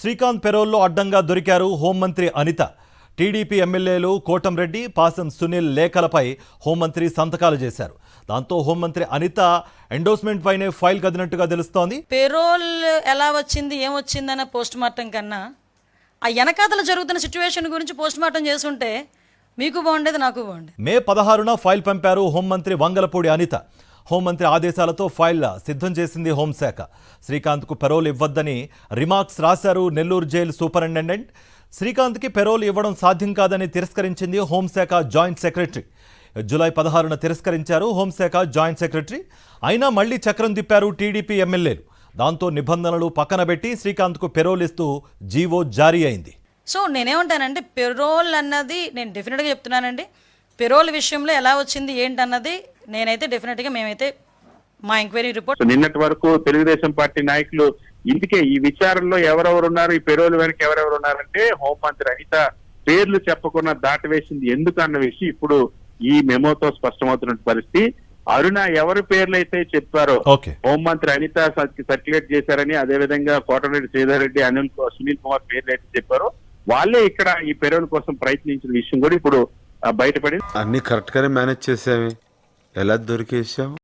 శ్రీకాంత్ పెరోల్లో అడ్డంగా దొరికారు హోంమంత్రి అనిత. టీడీపీ ఎమ్మెల్యేలు కోటంరెడ్డి పాసం సునీల్ లేఖలపై హోంమంత్రి సంతకాలు చేశారు. దాంతో హోంమంత్రి అనిత ఎండోస్మెంట్ పైనే ఫైల్ కదినట్టుగా తెలుస్తోంది. పేరోల్ ఎలా వచ్చింది ఏం వచ్చిందన్న పోస్ట్ మార్టం కన్నా ఆ వెనకాతల జరుగుతున్న సిచ్యువేషన్ గురించి పోస్ట్ మార్టం చేసుంటే మీకు బాగుండేది నాకు బాగుండేది. మే పదహారున ఫైల్ పంపారు హోంమంత్రి వంగలపూడి అనిత. హోంమంత్రి ఆదేశాలతో ఫైల్ సిద్ధం చేసింది హోంశాఖ. శ్రీకాంత్కు పెరోల్ ఇవ్వద్దని రిమార్క్స్ రాశారు నెల్లూరు జైలు సూపరింటెండెంట్. శ్రీకాంత్కి పెరోల్ ఇవ్వడం సాధ్యం కాదని తిరస్కరించింది హోంశాఖ జాయింట్ సెక్రటరీ. జూలై పదహారున తిరస్కరించారు హోంశాఖ జాయింట్ సెక్రటరీ. అయినా మళ్ళీ చక్రం తిప్పారు టీడీపీ ఎమ్మెల్యేలు. దాంతో నిబంధనలు పక్కన పెట్టి శ్రీకాంత్కు పెరోల్ ఇస్తూ జీవో జారీ అయింది. సో నేనేమంటానంటే పెరోల్ అన్నది నేను డెఫినెట్గా చెప్తున్నానండి. పెరోల్ విషయంలో ఎలా వచ్చింది ఏంటన్నది నేనైతే డెఫినెట్గా మేమైతే మా ఎంక్వైరీ రిపోర్ట్ నిన్నటి వరకు తెలుగుదేశం పార్టీ నాయకులు ఇందుకే ఈ విచారణలో ఎవరెవరు ఉన్నారు ఈ పెరోలు వెనక ఎవరెవరు ఉన్నారంటే హోంమంత్రి అనిత పేర్లు చెప్పకుండా దాటవేసింది ఎందుకు అన్న విషయం ఇప్పుడు ఈ మెమోతో స్పష్టమవుతున్న పరిస్థితి. అరుణ ఎవరి పేర్లు అయితే చెప్పారో ఓకే. హోంమంత్రి అనిత సర్క్యులేట్ చేశారని అదే విధంగా కోటరెడ్డి శ్రీధర్ రెడ్డి అనిల్ సునీల్ కుమార్ పేర్లు అయితే చెప్పారో వాళ్ళే ఇక్కడ ఈ పెరోల్ కోసం ప్రయత్నించిన విషయం కూడా ఇప్పుడు బయటపడింది. అన్ని కరెక్ట్ గానే మేనేజ్ చేసామే ఎలా దొరికేసావు